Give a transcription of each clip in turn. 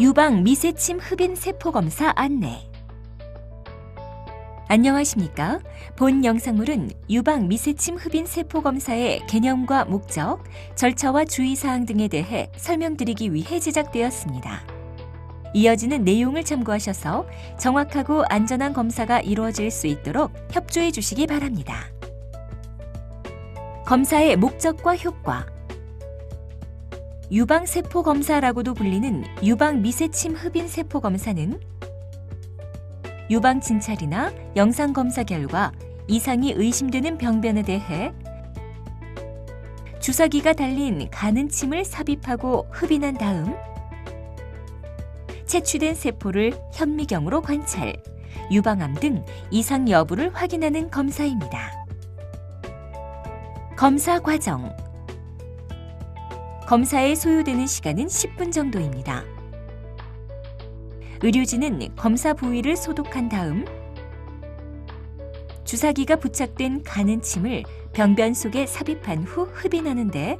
유방 미세침 흡인 세포 검사 안내. 안녕하십니까? 본 영상물은 유방 미세침 흡인 세포 검사의 개념과 목적, 절차와 주의 사항 등에 대해 설명드리기 위해 제작되었습니다. 이어지는 내용을 참고하셔서 정확하고 안전한 검사가 이루어질 수 있도록 협조해 주시기 바랍니다. 검사의 목적과 효과 유방세포 검사라고도 불리는 유방 미세침 흡인 세포 검사는 유방 진찰이나 영상 검사 결과 이상이 의심되는 병변에 대해 주사기가 달린 가는 침을 삽입하고 흡인한 다음 채취된 세포를 현미경으로 관찰, 유방암 등 이상 여부를 확인하는 검사입니다. 검사 과정 검사에 소요되는 시간은 10분 정도입니다. 의료진은 검사 부위를 소독한 다음 주사기가 부착된 가는 침을 병변 속에 삽입한 후 흡인하는데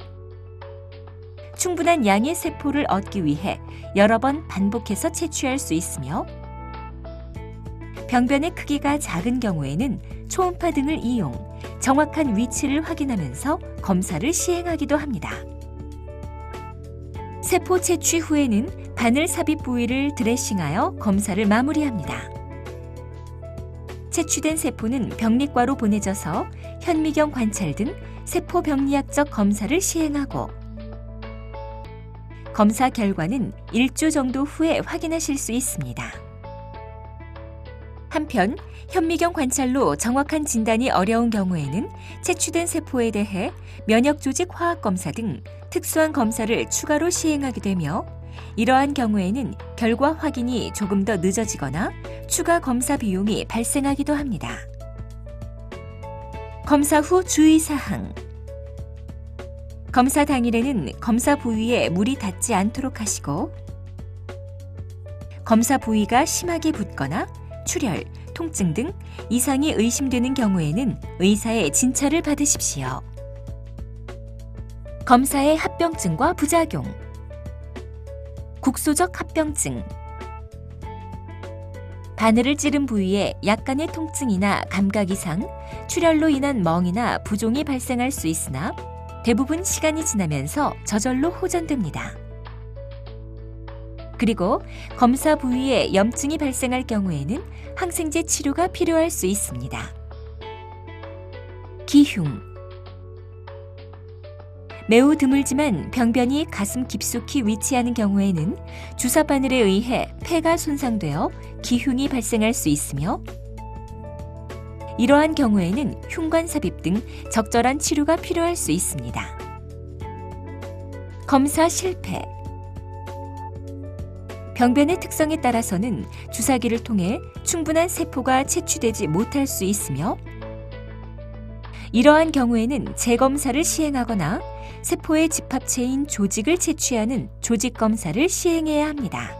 충분한 양의 세포를 얻기 위해 여러 번 반복해서 채취할 수 있으며 병변의 크기가 작은 경우에는 초음파 등을 이용 정확한 위치를 확인하면서 검사를 시행하기도 합니다. 세포 채취 후에는 바늘 삽입 부위를 드레싱하여 검사를 마무리합니다. 채취된 세포는 병리과로 보내져서 현미경 관찰 등 세포 병리학적 검사를 시행하고 검사 결과는 1주 정도 후에 확인하실 수 있습니다. 한편 현미경 관찰로 정확한 진단이 어려운 경우에는 채취된 세포에 대해 면역 조직 화학 검사 등 특수한 검사를 추가로 시행하게 되며 이러한 경우에는 결과 확인이 조금 더 늦어지거나 추가 검사 비용이 발생하기도 합니다. 검사 후 주의 사항 검사 당일에는 검사 부위에 물이 닿지 않도록 하시고 검사 부위가 심하게 붓거나 출혈, 통증 등 이상이 의심되는 경우에는 의사의 진찰을 받으십시오. 검사의 합병증과 부작용 국소적 합병증 바늘을 찌른 부위에 약간의 통증이나 감각 이상, 출혈로 인한 멍이나 부종이 발생할 수 있으나 대부분 시간이 지나면서 저절로 호전됩니다. 그리고 검사 부위에 염증이 발생할 경우에는 항생제 치료가 필요할 수 있습니다. 기흉 매우 드물지만 병변이 가슴 깊숙이 위치하는 경우에는 주사 바늘에 의해 폐가 손상되어 기흉이 발생할 수 있으며 이러한 경우에는 흉관 삽입 등 적절한 치료가 필요할 수 있습니다. 검사 실패 병변의 특성에 따라서는 주사기를 통해 충분한 세포가 채취되지 못할 수 있으며 이러한 경우에는 재검사를 시행하거나 세포의 집합체인 조직을 채취하는 조직 검사를 시행해야 합니다.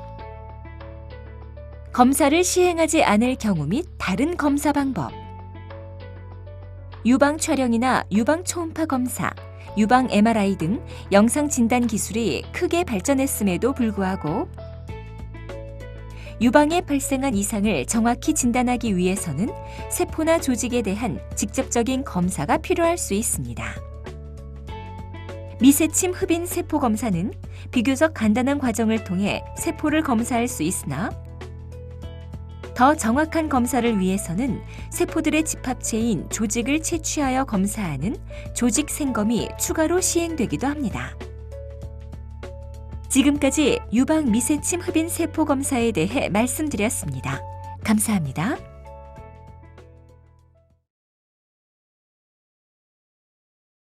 검사를 시행하지 않을 경우 및 다른 검사 방법 유방 촬영이나 유방 초음파 검사, 유방 MRI 등 영상 진단 기술이 크게 발전했음에도 불구하고 유방에 발생한 이상을 정확히 진단하기 위해서는 세포나 조직에 대한 직접적인 검사가 필요할 수 있습니다. 미세침 흡인 세포 검사는 비교적 간단한 과정을 통해 세포를 검사할 수 있으나 더 정확한 검사를 위해서는 세포들의 집합체인 조직을 채취하여 검사하는 조직 생검이 추가로 시행되기도 합니다. 지금까지 유방 미세침 흡인 세포 검사에 대해 말씀드렸습니다. 감사합니다.